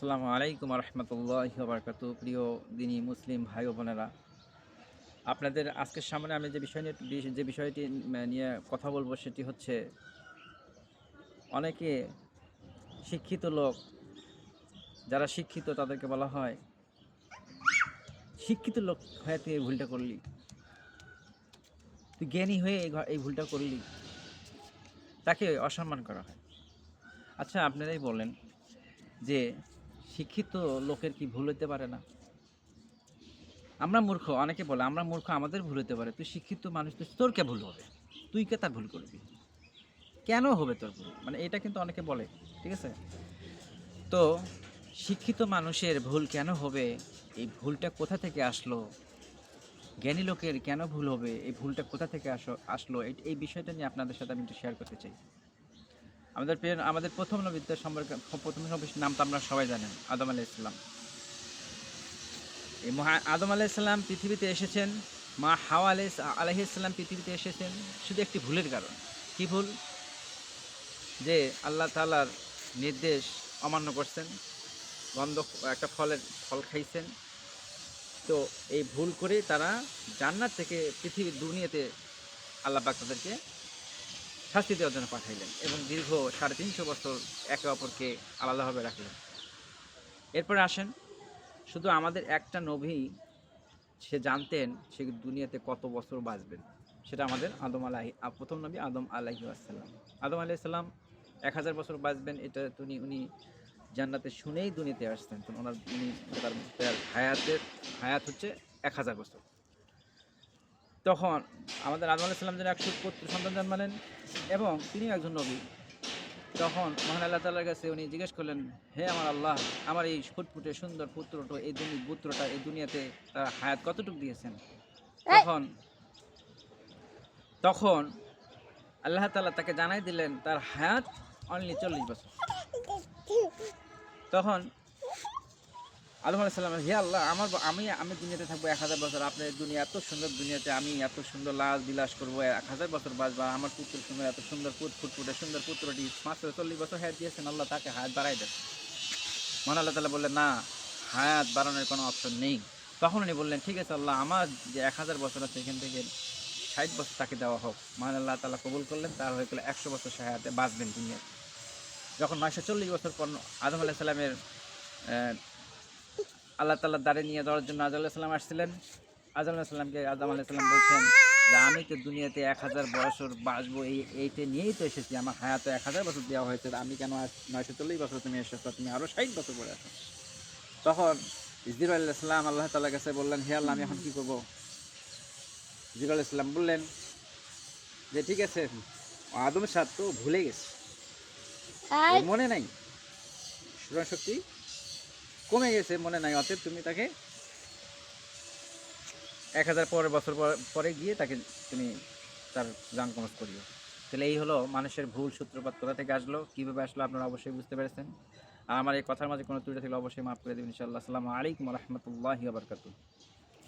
আসসালামু আলাইকুম রহমতুল্লাহ বারকাতু। প্রিয় দিনী মুসলিম ভাই ও বোনেরা, আপনাদের আজকের সামনে আমি যে বিষয় নিয়ে যে বিষয়টি নিয়ে কথা বলব সেটি হচ্ছে, অনেকে শিক্ষিত লোক, যারা শিক্ষিত তাদেরকে বলা হয় শিক্ষিত লোক হয়ে তুই এই ভুলটা করলি। তুই জ্ঞানী হয়ে এই এই ভুলটা করলি। তাকে অসম্মান করা হয়। আচ্ছা আপনারাই বলেন যে শিক্ষিত লোকের কি ভুল হতে পারে না? আমরা মূর্খ, অনেকে বলে, আমরা মূর্খ, আমাদের ভুল হতে পারে। তুই শিক্ষিত মানুষ তো তোর কে ভুল হবে? তুই কে তার ভুল করবি? কেন হবে তোর ভুল? মানে এটা কিন্তু অনেকে বলে, ঠিক আছে? তো শিক্ষিত মানুষের ভুল কেন হবে? এই ভুলটা কোথা থেকে আসলো? জ্ঞানী লোকের কেন ভুল হবে? এই ভুলটা কোথা থেকে আসো, আসলো? এই বিষয়টা নিয়ে আপনাদের সাথে আমি একটু শেয়ার করতে চাই। আমাদের আমাদের প্রথম নবীদের সম্পর্কে, প্রথম নবীর নাম তো আমরা সবাই জানেন, আদম আলাহ ইসলাম এই মহা, আদম আলাহ ইসলাম পৃথিবীতে এসেছেন, মা হাওয়া আলাই আলহি ইসলাম পৃথিবীতে এসেছেন শুধু একটি ভুলের কারণ। কি ভুল? যে আল্লাহ তালার নির্দেশ অমান্য করছেন, গন্ধ, একটা ফলের ফল খাইছেন। তো এই ভুল করে তারা জান্নাত থেকে পৃথিবীর দুনিয়াতে আল্লাহ পাক তাদেরকে শাস্তি দেওয়ার জন্য পাঠাইলেন এবং দীর্ঘ সাড়ে তিনশো বছর একে অপরকে আলাদাভাবে রাখলেন। এরপরে আসেন, শুধু আমাদের একটা নবী সে জানতেন সে দুনিয়াতে কত বছর বাঁচবেন। সেটা আমাদের আদম আলাহি প্রথম নবী আদম আলাহি আসসালাম আদম আলাহি সাল্লাম এক হাজার বছর বাঁচবেন, এটা উনি উনি জান্নাতে শুনেই দুনিয়াতে আসতেন। ওনার উনি তার হায়াতের হায়াত হচ্ছে এক হাজার বছর। তখন আমাদের আদম আলাইসাল্লাম যেন একশো পুত্র সন্তান জন্মালেন এবং তিনি একজন নবী। তখন মহান আল্লাহ তাল্লার কাছে উনি জিজ্ঞেস করলেন হে আমার আল্লাহ আমার এই ফুটফুটে সুন্দর পুত্রটা এই পুত্রটা এই দুনিয়াতে তার হায়াত কতটুকু দিয়েছেন? তখন তখন আল্লাহ তাআলা তাকে জানাই দিলেন তার হায়াত অনলি চল্লিশ বছর। তখন আলম আলাইসাল্লাম হে আল্লাহ, আমার আমি আমি দুনিয়াতে থাকব এক হাজার বছর। আপনার দুনিয়া, এত সুন্দর দুনিয়াতে আমি এত সুন্দর লাল বিলাস করব, এক হাজার বছর বাঁচবা। আমার পুত্র সুন্দর এত সুন্দর পুত ফুটফুটে, সুন্দর পুত্রটি মাত্র চল্লিশ বছর হায়াত দিয়েছেন। আল্লাহ তাকে হায়াত বাড়াই দেন। মহান আল্লাহ তালা বললেন, না, হায়াত বাড়ানোর কোনো অপশন নেই। তখন উনি বললেন, ঠিক আছে আল্লাহ, আমার যে এক হাজার বছর আছে, এখান থেকে ষাট বছর তাকে দেওয়া হোক। মহান আল্লাহ তালা কবুল করলেন, তার হয়ে গেলে একশো বছর হায়াতে বাঁচবেন দুনিয়াতে। যখন নয়শো চল্লিশ বছর পর আদম আলাহ আল্লাহ তাল্লাহ দাঁড়িয়ে নিয়ে যাওয়ার জন্য আজ আল্লাহ সাল্লাম আসছিলেন। আজম আল্লাহ সাল্লামকে আদম আলাহ সাল্লাম বলছেন যে আমি তো দুনিয়াতে এক হাজার বছর বাঁচবো এই এইটা নিয়েই তো এসেছি। আমার হায়াতে এক হাজার বছর দেওয়া হয়েছে। আমি কেন আজ নয়শো চল্লিশ বছর তুমি এসেছ? তুমি আরও ষাট বছর পরে আসো তখন ইসদির আল্লাহ আল্লাহ তাল্লাহ কাছে বললেন হে আল্লাহ আমি এখন কী করব? ইসদির আল্লাহ সাল্লাম বললেন যে ঠিক আছে আদম সাদ তো ভুলে গেছে। মনে নাই? স্মরণ শক্তি কমে গেছে, মনে নাই অতএব তুমি তাকে এক হাজার পরের বছর পর- গিয়ে তাকে তুমি তার যান কমস করিও। তাহলে এই হলো মানুষের ভুল সূত্রপাত কোথা থেকে আসলো, কীভাবে আসলো আপনারা অবশ্যই বুঝতে পেরেছেন। আর আমার এই কথার মাঝে কোনো ত্রুটি থাকলে অবশ্যই মাফ করে দেবেন ইনশাআল্লাহ। আসসালামু আলাইকুম রহমতুল্লাহি